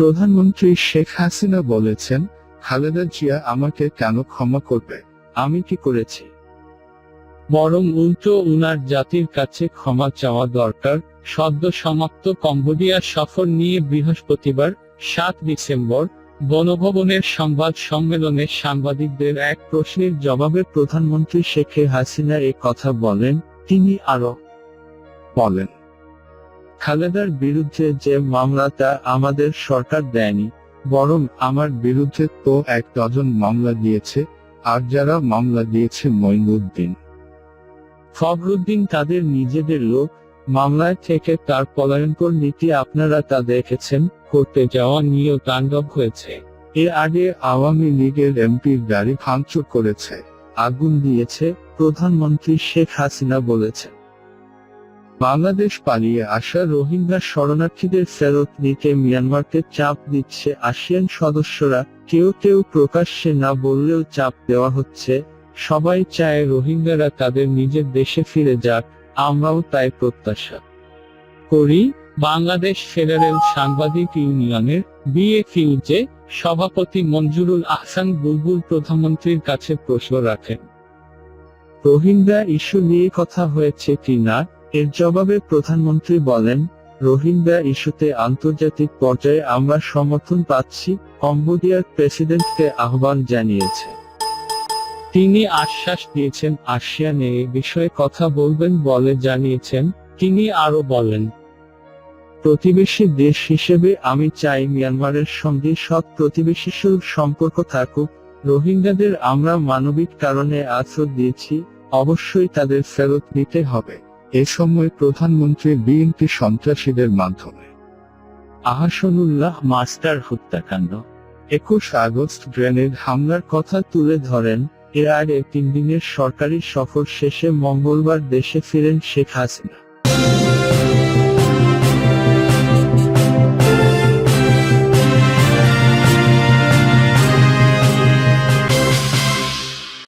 প্রধানমন্ত্রী শেখ হাসিনা বলেছেন, খালেদা জিয়া আমাকে কেন ক্ষমা করবে? আমি কি করেছি? বরং উল্টো উনার জাতির কাছে ক্ষমা চাওয়া দরকার। সদ্য সমাপ্ত কম্বোডিয়া সফর নিয়ে বৃহস্পতিবার, সাত ডিসেম্বর, বনভবনের সংবাদ সম্মেলনে সাংবাদিকদের এক প্রশ্নের জবাবে প্রধানমন্ত্রী শেখ হাসিনা এ কথা বলেন। তিনি আরও বলেন খালেদার বিরুদ্ধে যে মামলাটা আমাদের সরকার দেয়নি, বরং আমার বিরুদ্ধে তো এক ডজন মামলা দিয়েছে, আর যারা মামলা দিয়েছে মঈনুদ্দিন। ফখরুদ্দিন তাদের নিজেদের লোক, মামলায় থেকে তার পলায়নকর নীতি আপনারা তা দেখেছেন, করতে যাওয়া নিয়েও তাণ্ডব হয়েছে। এর আগে আওয়ামী লীগের এমপির গাড়ি ভাঙচুর করেছে, আগুন দিয়েছে, প্রধানমন্ত্রী শেখ হাসিনা বলেছেন। বাংলাদেশ পালিয়ে আসা রোহিঙ্গা শরণার্থীদের ফেরত নিতে মিয়ানমারকে চাপ দিচ্ছে আসিয়ান সদস্যরা, কেউ কেউ প্রকাশ্যে না বললেও চাপ দেওয়া হচ্ছে, সবাই চায় রোহিঙ্গারা তাদের নিজের দেশে ফিরে যাক, আমরাও তাই প্রত্যাশা করি, বাংলাদেশ ফেডারেল সাংবাদিক ইউনিয়নের বিএফইউজে সভাপতি মঞ্জুরুল আহসান বুলবুল প্রধানমন্ত্রীর কাছে প্রশ্ন রাখেন। রোহিঙ্গা ইস্যু নিয়ে কথা হয়েছে কি না এর জবাবে প্রধানমন্ত্রী বলেন, রোহিঙ্গা ইস্যুতে আন্তর্জাতিক পর্যায়ে আমরা সমর্থন পাচ্ছি, কম্বোডিয়ার প্রেসিডেন্টকে আহ্বান জানিয়েছে। তিনি আশ্বাস দিয়েছেন আসিয়ানে এ বিষয়ে কথা বলবেন বলে জানিয়েছেন, তিনি আরও বলেন, প্রতিবেশী দেশ হিসেবে আমি চাই মিয়ানমারের সঙ্গে সৎ প্রতিবেশী সম্পর্ক থাকুক। রোহিঙ্গাদের আমরা মানবিক কারণে আশ্রয় দিয়েছি, অবশ্যই তাদের ফেরত নিতে হবে। এ সময় প্রধানমন্ত্রী বিএনপি সন্ত্রাসীদের মাধ্যমে। আহাসনুল্লাহ মাস্টার হত্যাকাণ্ড। একুশ আগস্ট গ্রেনেড হামলার কথা তুলে ধরেন এর আগে তিন দিনের সরকারি সফর শেষে মঙ্গলবার দেশে ফিরেন শেখ হাসিনা।